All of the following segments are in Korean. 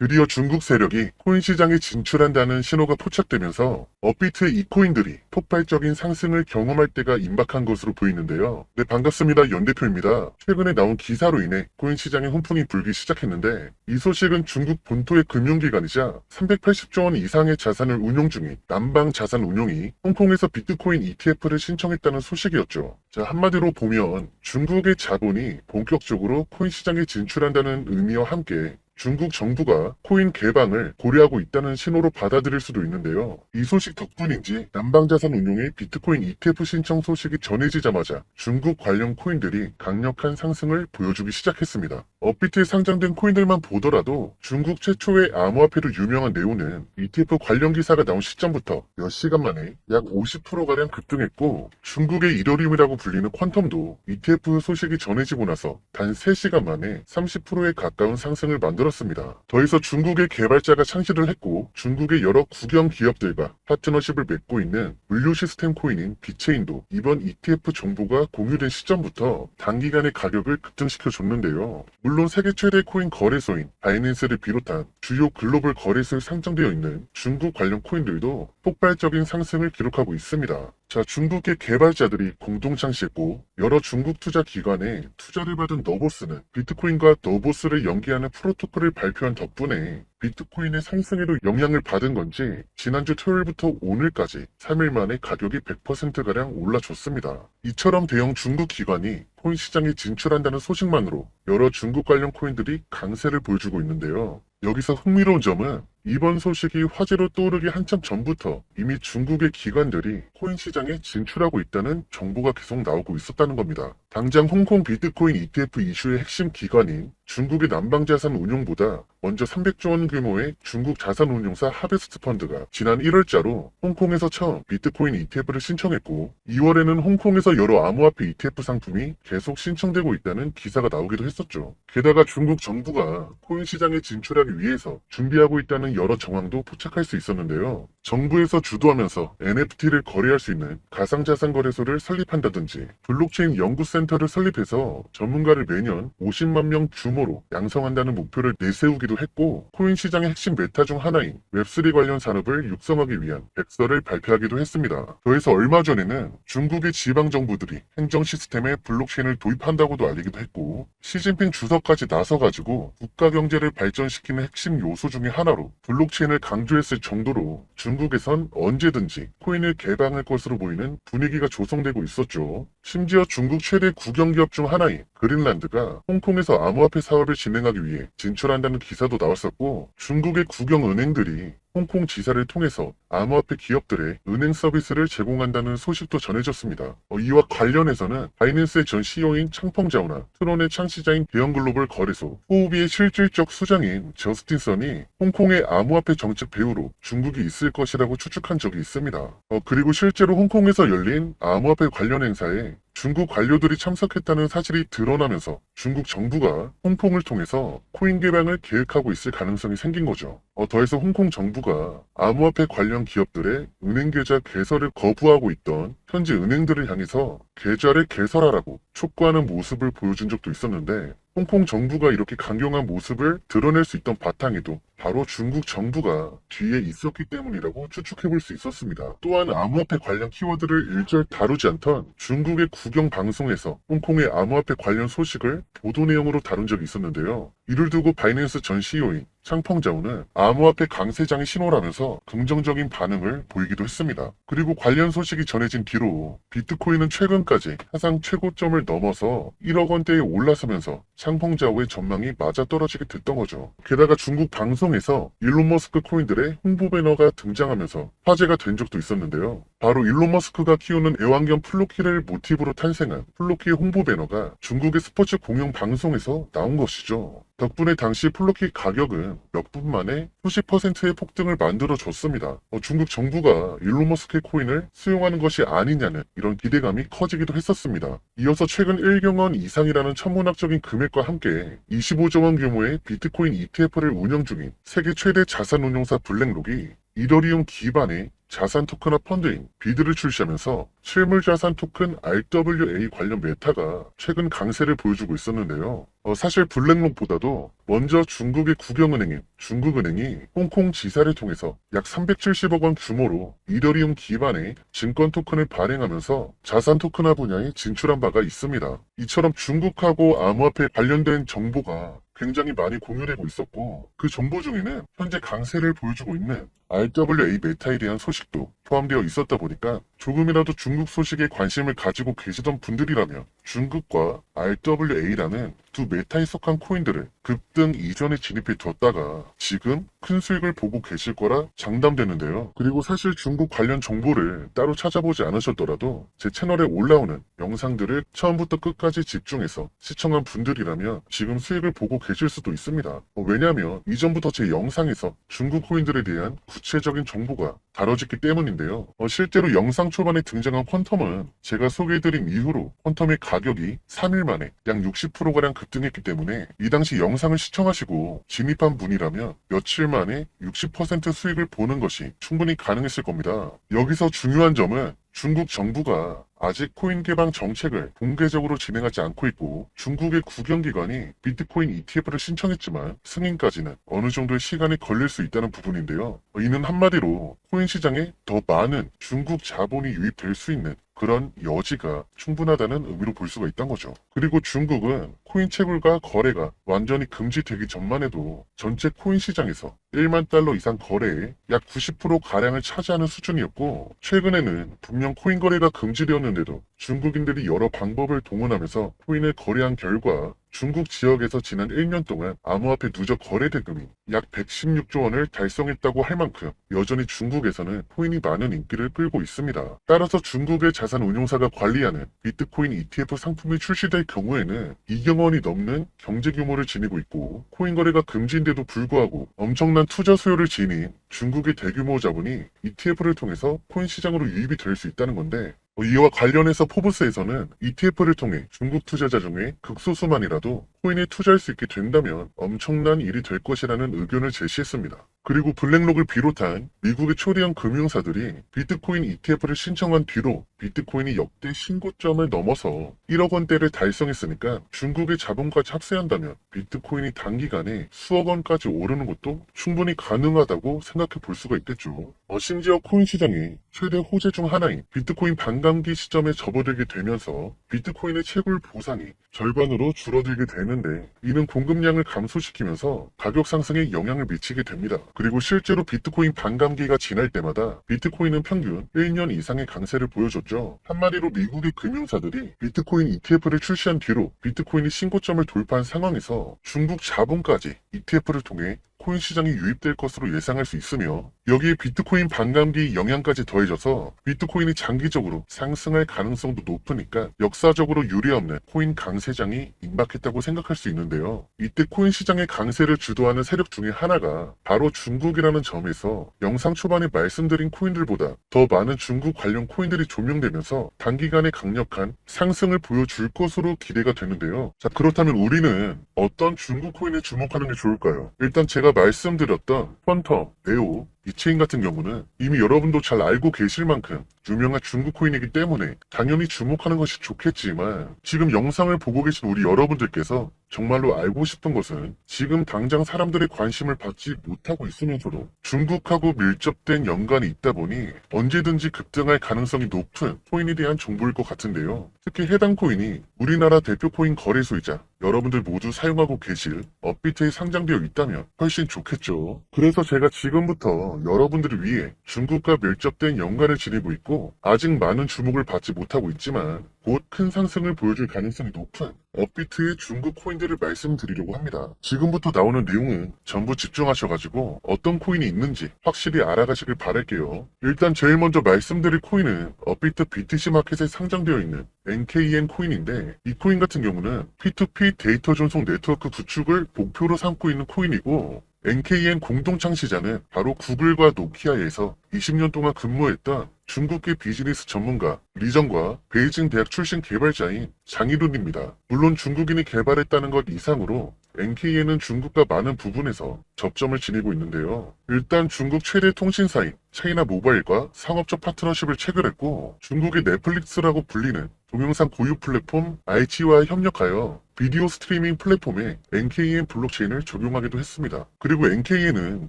드디어 중국 세력이 코인 시장에 진출한다는 신호가 포착되면서 업비트의 이 코인들이 폭발적인 상승을 경험할 때가 임박한 것으로 보이는데요. 네, 반갑습니다. 연 대표입니다. 최근에 나온 기사로 인해 코인 시장에 훈풍이 불기 시작했는데 이 소식은 중국 본토의 금융기관이자 380조 원 이상의 자산을 운용 중인 남방 자산 운용이 홍콩에서 비트코인 ETF를 신청했다는 소식이었죠. 자, 한마디로 보면 중국의 자본이 본격적으로 코인 시장에 진출한다는 의미와 함께 중국 정부가 코인 개방을 고려하고 있다는 신호로 받아들일 수도 있는데요. 이 소식 덕분인지 남방자산 운용의 비트코인 ETF 신청 소식이 전해지자마자 중국 관련 코인들이 강력한 상승을 보여주기 시작했습니다. 업비트에 상장된 코인들만 보더라도 중국 최초의 암호화폐로 유명한 네오는 ETF 관련 기사가 나온 시점부터 몇 시간 만에 약 50%가량 급등했고 중국의 이더리움이라고 불리는 퀀텀도 ETF 소식이 전해지고 나서 단 3시간 만에 30%에 가까운 상승을 만들었습니다. 더해서 중국의 개발자가 창시를 했고 중국의 여러 국영 기업들과 파트너십을 맺고 있는 물류 시스템 코인인 비체인도 이번 ETF 정보가 공유된 시점부터 단기간에 가격을 급등시켜 줬는데요. 물론 세계 최대 코인 거래소인 바이낸스를 비롯한 주요 글로벌 거래소에 상장되어 있는 중국 관련 코인들도 폭발적인 상승을 기록하고 있습니다. 자, 중국의 개발자들이 공동 창시했고 여러 중국 투자 기관에 투자를 받은 너보스는 비트코인과 너보스를 연계하는 프로토콜을 발표한 덕분에 비트코인의 상승에도 영향을 받은 건지 지난주 토요일부터 오늘까지 3일 만에 가격이 100%가량 올라줬습니다. 이처럼 대형 중국 기관이 코인 시장에 진출한다는 소식만으로 여러 중국 관련 코인들이 강세를 보여주고 있는데요. 여기서 흥미로운 점은 이번 소식이 화제로 떠오르기 한참 전부터 이미 중국의 기관들이 코인 시장에 진출하고 있다는 정보가 계속 나오고 있었다는 겁니다. 당장 홍콩 비트코인 ETF 이슈의 핵심 기관인 중국의 남방자산 운용보다 먼저 300조 원 규모의 중국 자산운용사 하베스트 펀드가 지난 1월자로 홍콩에서 처음 비트코인 ETF를 신청했고 2월에는 홍콩에서 여러 암호화폐 ETF 상품이 계속 신청되고 있다는 기사가 나오기도 했었죠. 게다가 중국 정부가 코인 시장에 진출하기 위해서 준비하고 있다는 여러 정황도 포착할 수 있었는데요. 정부에서 주도하면서 NFT를 거래할 수 있는 가상자산 거래소를 설립한다든지 블록체인 연구센터 를 설립해서 전문가를 매년 50만 명 규모로 양성한다는 목표를 내세우기도 했고 코인 시장의 핵심 메타 중 하나인 웹3 관련 산업을 육성하기 위한 백서를 발표하기도 했습니다. 더해서 얼마 전에는 중국의 지방 정부들이 행정 시스템에 블록체인을 도입한다고도 알리기도 했고 시진핑 주석까지 나서가지고 국가 경제를 발전시키는 핵심 요소 중의 하나로 블록체인을 강조했을 정도로 중국에선 언제든지 코인을 개방할 것으로 보이는 분위기가 조성되고 있었죠. 심지어 중국 최대 국영기업 중 하나인 그린란드가 홍콩에서 암호화폐 사업을 진행하기 위해 진출한다는 기사도 나왔었고 중국의 국영은행들이 홍콩 지사를 통해서 암호화폐 기업들의 은행 서비스를 제공한다는 소식도 전해졌습니다. 어, 이와 관련해서는 바이낸스의 전 CEO인 창펑자오나 트론의 창시자인 대형글로벌 거래소 호우비의 실질적 수장인 저스틴 선이 홍콩의 암호화폐 정책 배우로 중국이 있을 것이라고 추측한 적이 있습니다. 어, 그리고 실제로 홍콩에서 열린 암호화폐 관련 행사에 중국 관료들이 참석했다는 사실이 드러 나면서 중국 정부가 홍콩을 통해서 코인 개방을 계획하고 있을 가능성이 생긴 거죠. 어, 더해서 홍콩 정부가 암호화폐 관련 기업들의 은행 계좌 개설을 거부하고 있던 현지 은행들을 향해서 계좌를 개설하라고 촉구하는 모습을 보여준 적도 있었는데 홍콩 정부가 이렇게 강경한 모습을 드러낼 수 있던 바탕에도 바로 중국 정부가 뒤에 있었기 때문이라고 추측해 볼 수 있었습니다. 또한 암호화폐 관련 키워드를 일절 다루지 않던 중국의 국영 방송에서 홍콩의 암호화폐 관련 소식을 보도 내용으로 다룬 적이 있었는데요. 이를 두고 바이낸스 전 CEO인 창펑자오는 암호화폐 강세장의 신호라면서 긍정적인 반응을 보이기도 했습니다. 그리고 관련 소식이 전해진 뒤로 비트코인은 최근까지 사상 최고점을 넘어서 1억 원대에 올라서면서 창펑자오의 전망이 맞아떨어지게 됐던 거죠. 게다가 중국 방송 에서 일론 머스크 코인들의 홍보 배너가 등장하면서 화제가 된 적도 있었는데요. 바로 일론 머스크가 키우는 애완견 플로키를 모티브로 탄생한 플로키의 홍보 배너가 중국의 스포츠 공영 방송에서 나온 것이죠. 덕분에 당시 플로키 가격은 몇 분 만에 수십 퍼센트의 폭등을 만들어 줬습니다. 어, 중국 정부가 일론 머스크의 코인을 수용하는 것이 아니냐는 이런 기대감이 커지기도 했었습니다. 이어서 최근 1경 원 이상이라는 천문학적인 금액과 함께 25조 원 규모의 비트코인 ETF를 운영 중인 세계 최대 자산 운용사 블랙록이 이더리움 기반의 자산 토큰화 펀드인 비드를 출시하면서 실물 자산 토큰 RWA 관련 메타가 최근 강세를 보여주고 있었는데요. 어, 사실 블랙록보다도 먼저 중국의 국영은행인 중국은행이 홍콩 지사를 통해서 약 370억 원 규모로 이더리움 기반의 증권 토큰을 발행하면서 자산 토큰화 분야에 진출한 바가 있습니다. 이처럼 중국하고 암호화폐 관련된 정보가 굉장히 많이 공유되고 있었고 그 정보 중에는 현재 강세를 보여주고 있는 RWA 메타에 대한 소식도 포함되어 있었다 보니까 조금이라도 중국 소식에 관심을 가지고 계시던 분들이라면 중국과 RWA라는 두 메타에 속한 코인들을 급등 이전에 진입해 뒀다가 지금 큰 수익을 보고 계실 거라 장담되는데요. 그리고 사실 중국 관련 정보를 따로 찾아보지 않으셨더라도 제 채널에 올라오는 영상들을 처음부터 끝까지 집중해서 시청한 분들이라면 지금 수익을 보고 계실 수도 있습니다. 어, 왜냐하면 이전부터 제 영상에서 중국 코인들에 대한 구체적인 정보가 다뤄졌기 때문인데요. 어, 실제로 영상 초반에 등장한 퀀텀은 제가 소개해드린 이후로 퀀텀의 가격이 3일 만에 약 60%가량 급 등했기 때문에 이 당시 영상을 시청하시고 진입한 분이라면 며칠 만에 60% 수익을 보는 것이 충분히 가능했을 겁니다. 여기서 중요한 점은 중국 정부가 아직 코인 개방 정책을 공개적으로 진행하지 않고 있고 중국의 국영기관이 비트코인 ETF를 신청했지만 승인까지는 어느 정도의 시간이 걸릴 수 있다는 부분인데요. 이는 한마디로 코인 시장에 더 많은 중국 자본이 유입될 수 있는 그런 여지가 충분하다는 의미로 볼 수가 있단 거죠. 그리고 중국은 코인 채굴과 거래가 완전히 금지되기 전만 해도 전체 코인 시장에서 1만 달러 이상 거래의 약 90% 가량을 차지하는 수준이었고 최근에는 분명 코인 거래가 금지되었는데도 중국인들이 여러 방법을 동원하면서 코인을 거래한 결과 중국 지역에서 지난 1년 동안 암호화폐 누적 거래 대금이 약 116조 원을 달성했다고 할 만큼 여전히 중국에서는 코인이 많은 인기를 끌고 있습니다. 따라서 중국의 자산 운용사가 관리하는 비트코인 ETF 상품이 출시될 경우에는 2경 원이 넘는 경제 규모를 지니고 있고 코인 거래가 금지인데도 불구하고 엄청난 투자 수요를 지닌 중국의 대규모 자본이 ETF를 통해서 코인 시장으로 유입이 될 수 있다는 건데 어, 이와 관련해서 포브스에서는 ETF를 통해 중국 투자자 중에 극소수만이라도 코인에 투자할 수 있게 된다면 엄청난 일이 될 것이라는 의견을 제시했습니다. 그리고 블랙록을 비롯한 미국의 초대형 금융사들이 비트코인 ETF를 신청한 뒤로 비트코인이 역대 신고점을 넘어서 1억 원대를 달성했으니까 중국의 자본까지 합세한다면 비트코인이 단기간에 수억 원까지 오르는 것도 충분히 가능하다고 생각해 볼 수가 있겠죠. 어, 심지어 코인 시장이 최대 호재 중 하나인 비트코인 반감기 시점에 접어들게 되면서 비트코인의 채굴 보상이 절반으로 줄어들게 되는데 이는 공급량을 감소시키면서 가격 상승에 영향을 미치게 됩니다. 그리고 실제로 비트코인 반감기가 지날 때마다 비트코인은 평균 1년 이상의 강세를 보여줬죠. 한마디로 미국의 금융사들이 비트코인 ETF를 출시한 뒤로 비트코인이 신고점을 돌파한 상황에서 중국 자본까지 ETF를 통해 코인 시장이 유입될 것으로 예상할 수 있으며 여기에 비트코인 반감기 영향까지 더해져서 비트코인이 장기적으로 상승할 가능성도 높으니까 역사적으로 유례없는 코인 강세장이 임박했다고 생각할 수 있는데요. 이때 코인 시장의 강세를 주도하는 세력 중에 하나가 바로 중국이라는 점에서 영상 초반에 말씀드린 코인들보다 더 많은 중국 관련 코인들이 조명되면서 단기간에 강력한 상승을 보여줄 것으로 기대가 되는데요. 자 그렇다면 우리는 어떤 중국 코인에 주목하는 게 좋을까요? 일단 제가 말씀드렸던 펀텀, 네오, 이 체인 같은 경우는 이미 여러분도 잘 알고 계실 만큼 유명한 중국 코인이기 때문에 당연히 주목하는 것이 좋겠지만 지금 영상을 보고 계신 우리 여러분들께서 정말로 알고 싶은 것은 지금 당장 사람들의 관심을 받지 못하고 있으면서도 중국하고 밀접된 연관이 있다 보니 언제든지 급등할 가능성이 높은 코인에 대한 정보일 것 같은데요. 특히 해당 코인이 우리나라 대표 코인 거래소이자 여러분들 모두 사용하고 계실 업비트에 상장되어 있다면 훨씬 좋겠죠. 그래서 제가 지금부터 여러분들을 위해 중국과 밀접된 연관을 지니고 있고 아직 많은 주목을 받지 못하고 있지만 곧 큰 상승을 보여줄 가능성이 높은 업비트의 중국 코인들을 말씀드리려고 합니다. 지금부터 나오는 내용은 전부 집중하셔가지고 어떤 코인이 있는지 확실히 알아가시길 바랄게요. 일단 제일 먼저 말씀드릴 코인은 업비트 BTC 마켓에 상장되어 있는 NKN 코인인데 이 코인 같은 경우는 P2P 데이터 전송 네트워크 구축을 목표로 삼고 있는 코인이고 NKN 공동 창시자는 바로 구글과 노키아에서 20년 동안 근무했던 중국계 비즈니스 전문가 리정과 베이징 대학 출신 개발자인 장희룬입니다. 물론 중국인이 개발했다는 것 이상으로 NKN은 중국과 많은 부분에서 접점을 지니고 있는데요. 일단 중국 최대 통신사인 차이나 모바일과 상업적 파트너십을 체결했고 중국의 넷플릭스라고 불리는 동영상 고유 플랫폼 IG와 협력하여 비디오 스트리밍 플랫폼에 NKN 블록체인을 적용하기도 했습니다. 그리고 NKN은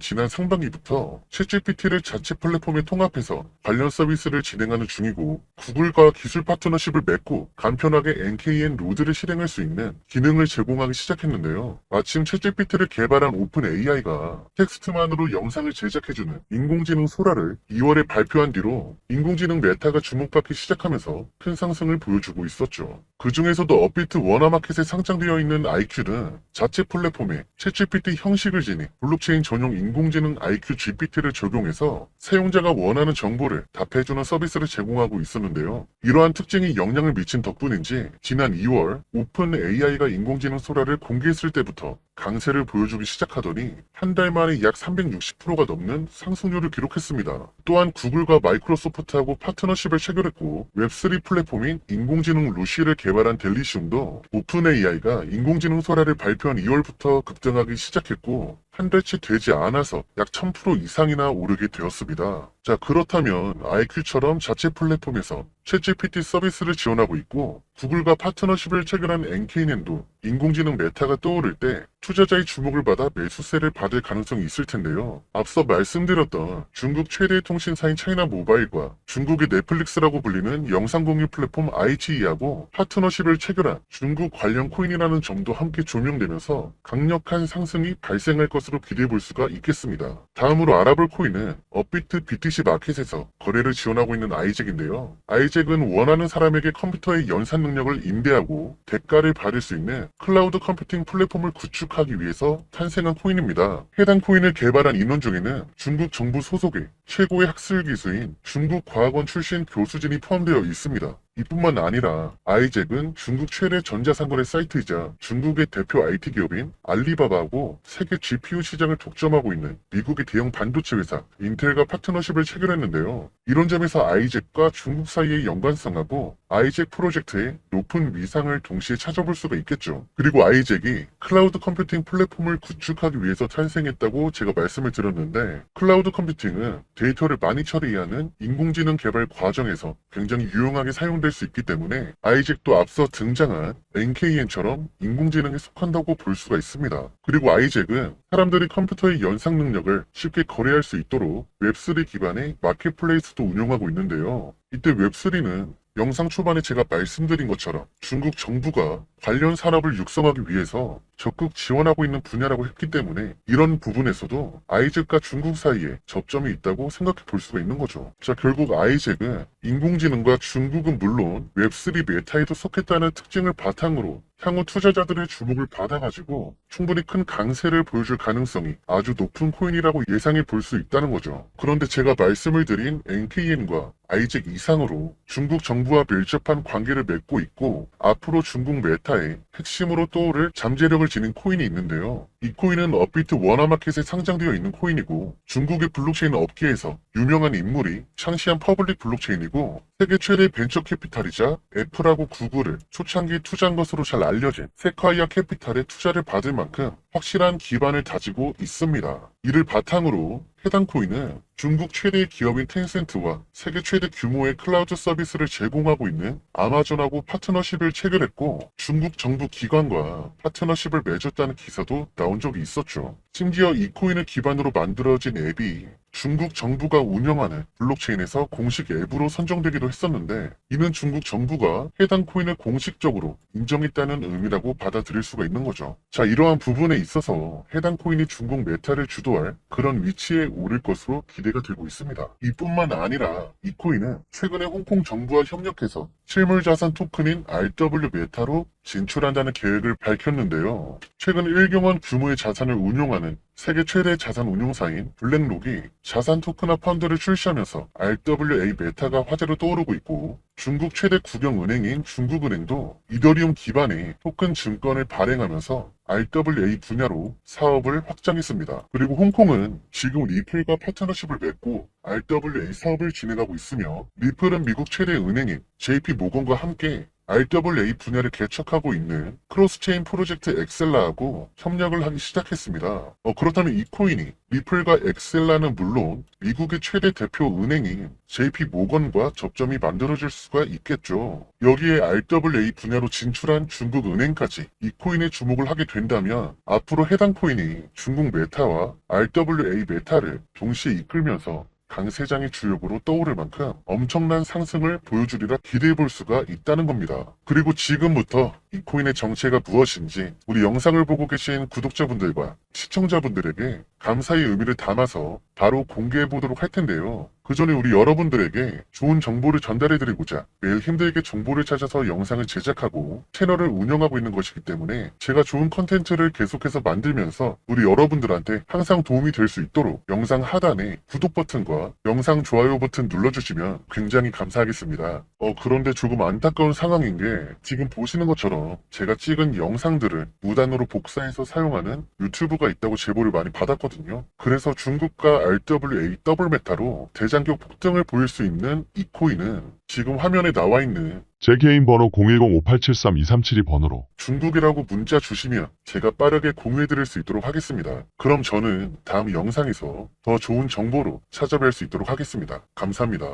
지난 상반기부터 챗GPT를 자체 플랫폼에 통합해서 관련 서비스를 진행하는 중이고 구글과 기술 파트너십을 맺고 간편하게 NKN 로드를 실행할 수 있는 기능을 제공하기 시작했는데요. 마침 챗GPT를 개발한 오픈 AI가 텍스트만으로 영상을 제작해주는 인공지능 소라를 2월에 발표한 뒤로 인공지능 메타가 주목받기 시작하면서 큰 상승을 보여주고 있었죠. 그 중에서도 업비트 워너마켓에 상 장되어 있는 IQ는 자체 플랫폼에 챗GPT 형식을 지닌 블록체인 전용 인공지능 IQ GPT를 적용해서 사용자가 원하는 정보를 답해주는 서비스를 제공하고 있었는데요. 이러한 특징이 영향을 미친 덕분인지 지난 2월 오픈 AI가 인공지능 소라를 공개했을 때부터 강세를 보여주기 시작하더니 한 달 만에 약 360%가 넘는 상승률을 기록했습니다. 또한 구글과 마이크로소프트하고 파트너십을 체결했고 웹3 플랫폼인 인공지능 루시를 개발한 델리시움도 오픈 AI가 인공지능 소라를 발표한 2월부터 급등하기 시작했고 한 달치 되지 않아서 약 1000% 이상이나 오르게 되었습니다. 자, 그렇다면 IQ처럼 자체 플랫폼에서 챗GPT 서비스를 지원하고 있고 구글과 파트너십을 체결한 NKN도 인공지능 메타가 떠오를 때 투자자의 주목을 받아 매수세를 받을 가능성이 있을 텐데요. 앞서 말씀드렸던 중국 최대 통신사인 차이나 모바일과 중국의 넷플릭스라고 불리는 영상 공유 플랫폼 IGE하고 파트너십을 체결한 중국 관련 코인이라는 점도 함께 조명되면서 강력한 상승이 발생할 것으로 기대해 볼 수가 있겠습니다. 다음으로 알아볼 코인은 업비트 BTC 마켓에서 거래를 지원하고 있는 아이잭인데요. 아이잭은 원하는 사람에게 컴퓨터의 연산 능력을 임대하고 대가를 받을 수 있는 클라우드 컴퓨팅 플랫폼을 구축하기 위해서 탄생한 코인입니다. 해당 코인을 개발한 인원 중에는 중국 정부 소속의 최고의 학술 기수인 중국 과학원 출신 교수진이 포함되어 있습니다. 이뿐만 아니라 아이잭은 중국 최대 전자상거래 사이트이자 중국의 대표 IT 기업인 알리바바하고 세계 GPU 시장을 독점하고 있는 미국의 대형 반도체 회사 인텔과 파트너십을 체결했는데요. 이런 점에서 아이잭과 중국 사이의 연관성하고 아이잭 프로젝트의 높은 위상을 동시에 찾아볼 수가 있겠죠. 그리고 아이잭이 클라우드 컴퓨팅 플랫폼을 구축하기 위해서 탄생했다고 제가 말씀을 드렸는데 클라우드 컴퓨팅은 데이터를 많이 처리하는 인공지능 개발 과정에서 굉장히 유용하게 사용될 수 있기 때문에 아이잭도 앞서 등장한 NKN처럼 인공지능에 속한다고 볼 수가 있습니다. 그리고 아이잭은 사람들이 컴퓨터의 연상 능력을 쉽게 거래할 수 있도록 웹3 기반의 마켓플레이스도 운영하고 있는데요. 이때 웹3는 영상 초반에 제가 말씀드린 것처럼 중국 정부가 관련 산업을 육성하기 위해서 적극 지원하고 있는 분야라고 했기 때문에 이런 부분에서도 아이잭과 중국 사이에 접점이 있다고 생각해 볼 수가 있는 거죠. 자, 결국 아이잭은 인공지능과 중국은 물론 웹3 메타에도 속했다는 특징을 바탕으로 향후 투자자들의 주목을 받아가지고 충분히 큰 강세를 보여줄 가능성이 아주 높은 코인이라고 예상해 볼 수 있다는 거죠. 그런데 제가 말씀을 드린 NKN과 아이잭 이상으로 중국 정부와 밀접한 관계를 맺고 있고 앞으로 중국 메타의 핵심으로 떠오를 잠재력을 지닌 코인이 있는데요. 이 코인은 업비트 워너마켓에 상장되어 있는 코인이고 중국의 블록체인 업계에서 유명한 인물이 창시한 퍼블릭 블록체인이고 세계 최대 벤처 캐피탈이자 애플하고 구글을 초창기에 투자한 것으로 잘 알려진 세콰이어 캐피탈의 투자를 받을 만큼 확실한 기반을 다지고 있습니다. 이를 바탕으로 해당 코인은 중국 최대 기업인 텐센트와 세계 최대 규모의 클라우드 서비스를 제공하고 있는 아마존하고 파트너십을 체결했고 중국 정부 기관과 파트너십을 맺었다는 기사도 나온 적이 있었죠. 심지어 이 코인을 기반으로 만들어진 앱이 중국 정부가 운영하는 블록체인에서 공식 앱으로 선정되기도 했었는데 이는 중국 정부가 해당 코인을 공식적으로 인정했다는 의미라고 받아들일 수가 있는 거죠. 자 이러한 부분에 있어서 해당 코인이 중국 메타를 주도할 그런 위치에 오를 것으로 기대가 되고 있습니다. 이뿐만 아니라 이 코인은 최근에 홍콩 정부와 협력해서 실물자산 토큰인 RW 메타로 진출한다는 계획을 밝혔는데요. 최근 1경원 규모의 자산을 운용하는 세계 최대 자산 운용사인 블랙록이 자산 토큰화 펀드를 출시하면서 RWA 메타가 화제로 떠오르고 있고 중국 최대 국영은행인 중국은행도 이더리움 기반의 토큰 증권을 발행하면서 RWA 분야로 사업을 확장했습니다. 그리고 홍콩은 지금 리플과 파트너십을 맺고 RWA 사업을 진행하고 있으며 리플은 미국 최대 은행인 JP 모건과 함께 RWA 분야를 개척하고 있는 크로스체인 프로젝트 엑셀라하고 협력을 하기 시작했습니다. 어, 그렇다면 이 코인이 리플과 엑셀라는 물론 미국의 최대 대표 은행인 JP 모건과 접점이 만들어질 수가 있겠죠. 여기에 RWA 분야로 진출한 중국 은행까지 이 코인에 주목을 하게 된다면 앞으로 해당 코인이 중국 메타와 RWA 메타를 동시에 이끌면서 강 세장의 주역으로 떠오를 만큼 엄청난 상승을 보여주리라 기대해 볼 수가 있다는 겁니다. 그리고 지금부터 이 코인의 정체가 무엇인지 우리 영상을 보고 계신 구독자분들과 시청자분들에게 감사의 의미를 담아서 바로 공개해 보도록 할 텐데요. 그 전에 우리 여러분들에게 좋은 정보를 전달해 드리고자 매일 힘들게 정보를 찾아서 영상을 제작하고 채널을 운영하고 있는 것이기 때문에 제가 좋은 컨텐츠를 계속해서 만들면서 우리 여러분들한테 항상 도움이 될 수 있도록 영상 하단에 구독 버튼과 영상 좋아요 버튼 눌러주시면 굉장히 감사하겠습니다. 어, 그런데 조금 안타까운 상황인 게 지금 보시는 것처럼 제가 찍은 영상들을 무단으로 복사해서 사용하는 유튜브가 있다고 제보를 많이 받았거든요. 그래서 중국과 RWA 더블 메타로 대장격 폭등을 보일 수 있는 이 코인은 지금 화면에 나와 있는 제 개인 번호 010-5873-2372 번호로 중국이라고 문자 주시면 제가 빠르게 공유해 드릴 수 있도록 하겠습니다. 그럼 저는 다음 영상에서 더 좋은 정보로 찾아뵐 수 있도록 하겠습니다. 감사합니다.